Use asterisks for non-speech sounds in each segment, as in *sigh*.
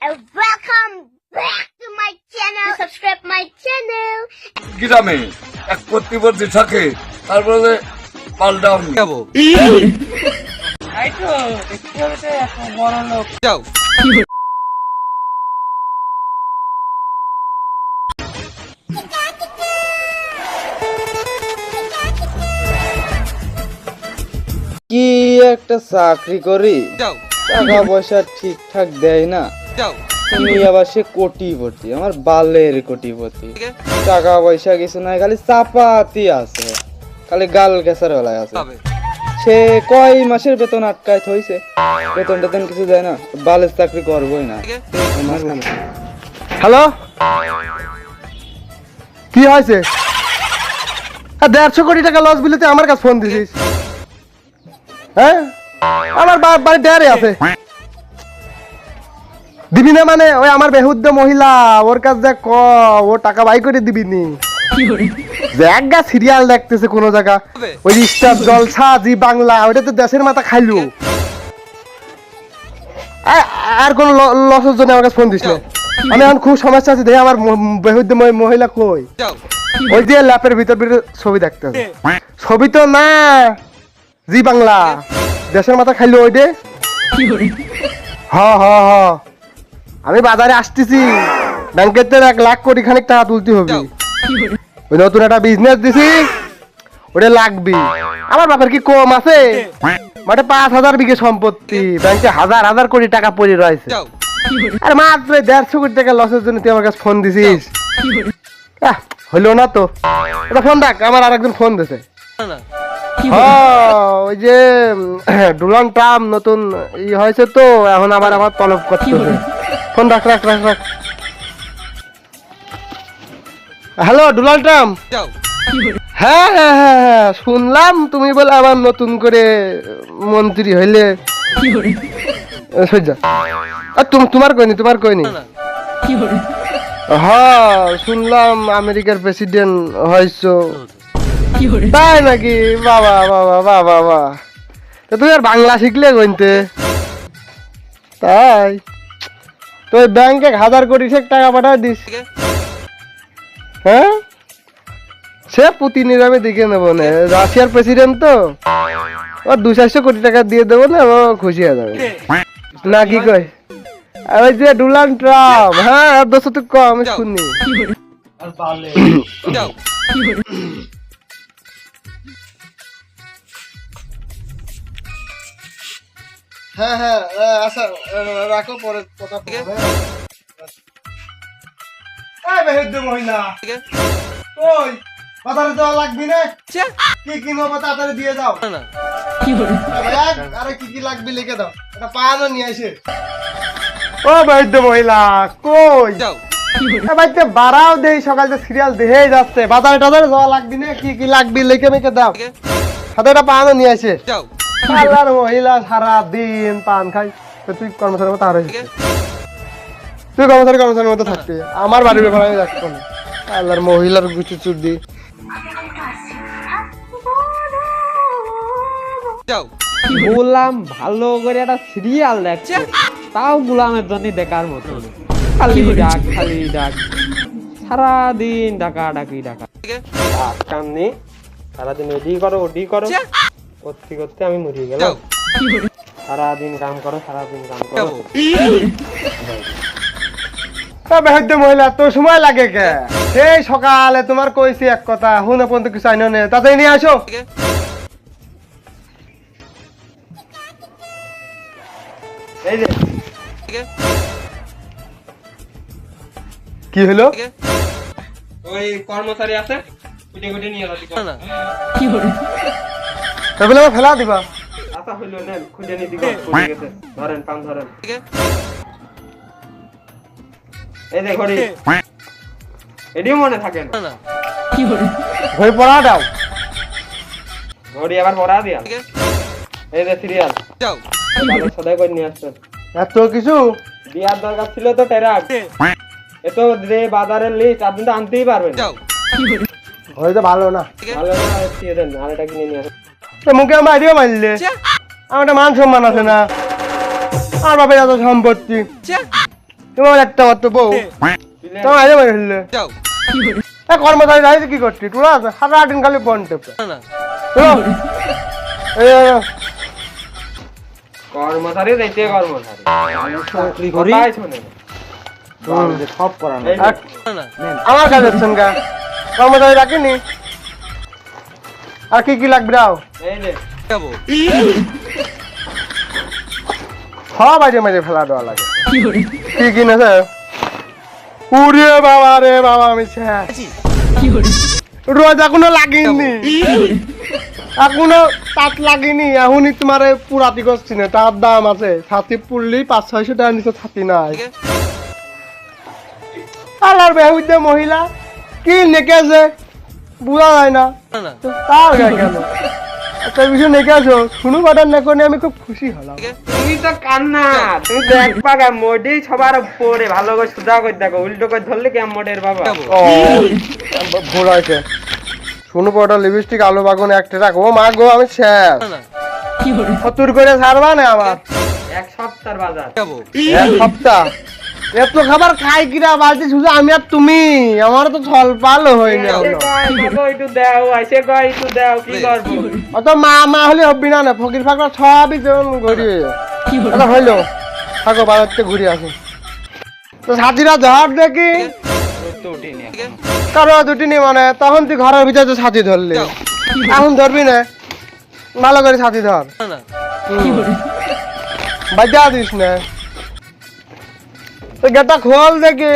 and welcome back to my channel. Subscribe my channel. গ্রামে এক প্রতিবন্ধী থাকে তারপরে পাল্টাও নি। যাব যাও কি একটা চাকরি করি যাও টাকা পয়সা ঠিকঠাক দেয় না যাও। তুমি আবার সে কোটিপতি আমার বালের কোটিপতি। টাকা পয়সা কিছু নাই খালি চাপাতি আছে। খালি গাল কেসার বেলায় আছে। সে কয় মাসের বেতন আটকায় থইছে? বেতন টেতন কিছু দেয় না বালের চাকরি করবোই না। হ্যালো? কি হয়েছে? হ্যাঁ দেড়শো কোটি টাকা লস বিলিতে আমার কাছে ফোন দিছিস। হ্যাঁ? আমার বা- বাড়ি ডেয়ারে আছে। দিবি না মানে? ওই আমার বেহুদ্দ মহিলা, ওর কাছে দেখ ক, ও টাকা বাই করে দিবি নি। দেখ গা সিরিয়াল দেখতেছে কোন জায়গা, ওই স্টার জলসা জি বাংলা ওটা তো দেশের মাথা খাইলো। আর কোন লসের জন্য আমার ফোন না। আমি এখন খুব সমস্যা আছে, দেখে আমার বেহুদ্দ মহিলা কই? ওই যে ল্যাপের ভিতর ভিতর ছবি দেখতে ছবি তো না, জি বাংলা। দেশের মাথা খাইলো ওই দে হ হ হ। আমি বাজারে আসতেছি। ব্যাংকের তো এক লাখ কোটি খানিক টাকা তুলতে হবে। ওই নতুন একটা বিজনেস দিছি ওটা লাগবে। আমার বাপের কি কম আছে? মাঠে পাঁচ হাজার বিঘে সম্পত্তি ব্যাংকে হাজার হাজার কোটি টাকা পড়ে রয়েছে। আরে মাত্র দেড়শো কোটি টাকা লসের জন্য তুই আমার কাছে ফোন দিছিস। হইল না তো। এটা ফোন রাখ আমার আরেকজন ফোন দিছে। ওই যে ডোনাল্ড ট্রাম্প *clears throat* নতুন ই হয়েছে তো এখন আবার আমার তলব করতে হবে ফোন রাখ রাখ রাখ রাখ। হ্যালো ডোনাল্ড ট্রাম্প হ্যাঁ হ্যাঁ হ্যাঁ হ্যাঁ শুনলাম তুমি বলে আবার নতুন করে মন্ত্রী হইলে। তোমার কইনি তোমার কইনি। হ্যাঁ শুনলাম আমেরিকার প্রেসিডেন্ট হয়েছো। তাই নাকি? বাবা বাবা বাবা বাবা তা তুই আর বাংলা শিখলে কইতে তাই। তো ওই ব্যাংকে হাজার কোটি সে টাকা পাঠা দিস। হ্যাঁ? সে পুতিনের আমি দেখে নেব না। রাশিয়ার প্রেসিডেন্ট তো। ও দু চারশো কোটি টাকা দিয়ে দেবো না ও খুশি হয়ে যাবে। না কি কয়? আর ওই যে ডোনাল্ড ট্রাম্প হ্যাঁ আর তো কম। শুনি। *coughs* হ্যাঁ হ্যাঁ আচ্ছা রাখো পরে কথা এই বেহেদ্দ মহিলা। ওই বাজারে যাওয়া লাগবি না? কি কিনবো তাড়াতাড়ি দিয়ে যাও। না না। আরে কি কি লাগবে লিখে দাও। এটা নিয়ে আসে। ও বৈদ্য মহিলা কই? যাও। বাড়াও দেই সকালে সিরিয়াল দেহেই যাচ্ছে। বাজারে টাজারে যাওয়া লাগবি না কি কি লাগবে লিখে মিখে দাও। সাথে এটা পানো নিয়ে আসে। যাও। আল্লাহর মহিলা সারা দিন পান খাই। তো তুই কর্মচারীর মতো আছে তুই কর্মচারী কর্মচারীর মতো থাকবি। আমার বাড়ির ব্যাপারে আমি না। আল্লাহর মহিলার গুচু চুদি। যাও। বললাম ভালো করে একটা সিরিয়াল দেখছে তাও গোলামের জন্য দেখার মতো। খালি ডাক খালি ডাক। সারাদিন ডাকা ডাকি ডাকা। কাম নেই সারাদিন এডি করো ওডি করো। করতে করতে আমি মরে যাও। গেলাম সারাদিন কাম করো সারাদিন কাম করো। মহিলা সময় লাগে কে? সেই সকালে তোমার কইছি এক কথা শুনে পর্যন্ত কিছু আইন নে। তাতে নিয়ে আসো। এই যে। কি হলো? ওই কর্মচারী আছে কুটে কুটে নিয়ে যাচ্ছি না না। তাহলে ফেলা দিবা। আশা হইল নেন খুঁজে নি পড়ে গেছে ধরেন পান ধরেন। এই যে ঘড়ি। এটিও মনে থাকে না। না। না ভয় পড়া দাও। ঘড়ি আবার পড়া দিয়া। এই যে সিরিয়াল যাও। ভালো সদাই করে নিয়ে আসছেন এত কিছু? বিয়ার দরকার ছিল তো টেরাক। এত যে বাজারের লিস্ট আপনি তো আনতেই পারবেন যাও। হয়তো ভালো না। ভালো না দিয়ে দেন আর এটা কিনে নিয়ে আসেন। এ মুখে আমার আইডিয়া মারলে? আমার একটা মান সম্মান আছে না। আর বাপের এত সম্পত্তি। তোমার একটা মাত্র বউ। তোমার আগে মেরে ফেললে কর্মচারী রাইছে কি করছি তোরা সারা দিন খালি ফোন টেপে। কর্মচারী যাইতে কর্মচারী। চাকরি করি। সব করানো। আমার কাজের সঙ্গে কর্মচারী রাখিনি আর কি কি লাগবে দাও এই যে যাব সব মাঝে ফেলা দেওয়া লাগে। কি কি না স্যার উরে বাবা রে বাবা, আমি রোজ এখনও লাগিনি। এখনও তাত লাগিনি, এখনই তোমার পুরাতি করছি না। তার দাম আছে। ছাতি পুরলি পাঁচ, ছয়শো টাকা নিচে ছাতি নাই। আলার বেহুদে মহিলা, কি নেকেছে? বুঝা যায় না। না না। তার গায়ে কেন একটা বিষয় নেকেছো শুনু বাটার নেকনে আমি খুব খুশি হলাম। তুমি তো কান্না তুমি দেখবা গা মোডি সবার পরে ভালো করে সুদা করে দেখো উল্টো করে ধরলে কেমন মোডের বাবা? যাব ও ভুল হয়েছে শুনু পাউডার লিপস্টিক আলু বাগুন একটা রাখো। মা গো আমি শেষ করে ছাড়বা না আমার? এক সপ্তাহ বাজার। এক সপ্তাহ? এত খাবার খাই কিনা বাড়িতে শুধু আমি আর তুমি। আমার তো ছল পাল হই না একটু দাও কয় একটু দাও কি করব? অত মা মা হলে হবি না না। ফকির ফাকর সবই যেমন ঘুরি। এটা হইল। থাকো বাড়িতে ঘুরে আসো। তো সাথীরা ধর দেখি। কারও দুটি নি মানে তখন তুই ঘরের ভিতরে তো সাথী ধরলি। এখন ধরবি না। ভালো করে সাথী ধর। না না। বাজা দিস না। গেটটা খোল দেখি।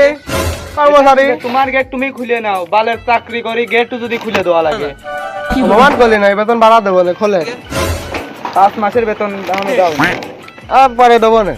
কর্মচারী। তোমার গেট তুমি খুলে নাও বালের চাকরি করি গেট যদি খুলে দেওয়া লাগে। ভগবান করলি না বেতন বাড়া দেবো না খোলে। পাঁচ মাসের বেতন দাও। আর পরে দেবো না।